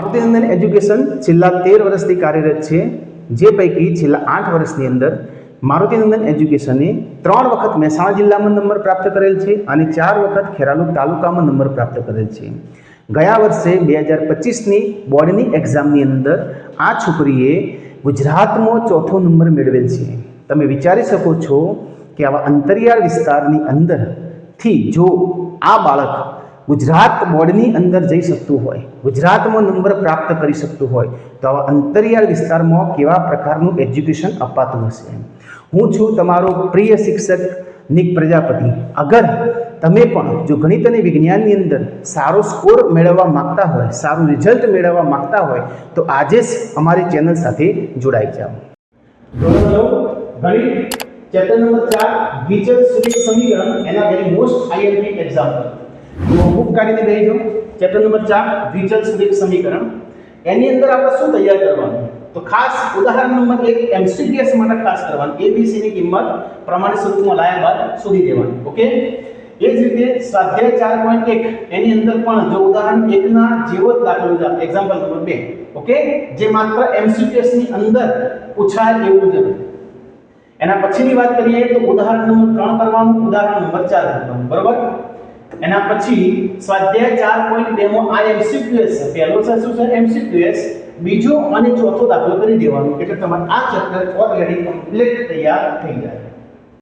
Marutinandan education છેલ્લા તેર વર્ષથી કાર્યરત છે. જે પૈકી છેલ્લા આઠ વર્ષની અંદર મારુતિનંદન એજ્યુકેશને ત્રણ વખત મહેસાણા જિલ્લામાં નંબર પ્રાપ્ત કરેલ છે અને ચાર વખત ખેરાલુ તાલુકામાં નંબર પ્રાપ્ત કરેલ છે. ગયા વર્ષે બે હજાર પચીસની બોર્ડની એક્ઝામની અંદર આ છોકરીએ ગુજરાતમાં ચોથો નંબર મેળવેલ છે. તમે વિચારી શકો છો કે આવા અંતરિયાળ વિસ્તારની અંદરથી જો આ બાળક ગુજરાત બોર્ડની અંદર જઈ શકતું હોય, ગુજરાતમાં નંબર પ્રાપ્ત કરી શકતું હોય, તો આવા અંતરિયાળ વિસ્તારમાં કેવા પ્રકારનું એજ્યુકેશન અપાતું હશે? હું છું તમારો પ્રિય શિક્ષક નિક પ્રજાપતિ. અગર તમે પણ જો ગણિત અને વિજ્ઞાનની અંદર સારો સ્કોર મેળવવા માંગતા હોય, સારું રિઝલ્ટ મેળવવા માંગતા હોય, તો આજે જ અમારી ચેનલ સાથે જોડાઈ જાઓ. ગણિત ચેપ્ટર નંબર ચાર સુધી સમીકરણ, એના very most IMP example book કાઢીને બેસી જાઓ ચેપ્ટર નંબર ચાર વિચલ સુરેખ સમીકરણ. એની અંદર આપણે શું તૈયાર કરવાનું? તો ખાસ ઉદાહરણ નંબર એક એમસીક્યુએસ માટે ખાસ કરવાનું. એબીસી ની કિંમત પ્રમાણિત સૂત્રમાં લાયા બાદ શોધી દેવાની. ઓકે? એ જ રીતે સ્વાધ્યાય ચાર પોઈન્ટ એક, એની અંદર પણ જો ઉદાહરણ એકના જેવો જ દાખલો છે એક્ઝામ્પલ નંબર બે. ઓકે? જે માત્ર એમસીક્યુએસની અંદર પૂછાય એવું જ એના પછીની વાત કરીએ તો ઉદાહરણ નંબર ત્રણ કરવાનું, ઉદાહરણ નંબર ચાર કરવાનું. બરોબર? એના પછી સ્વાધ્યાય ચાર પોઈન્ટ બે માં આ એમસીક્યુએસ છે. પહેલો છે શું છે? એમસીક્યુએસ બીજો અને ચોથો દાખલો કરી દેવાનો. એટલે તમારે આ ચેપ્ટર ઓલરેડી કમ્પ્લીટ તૈયાર થઈ જાય.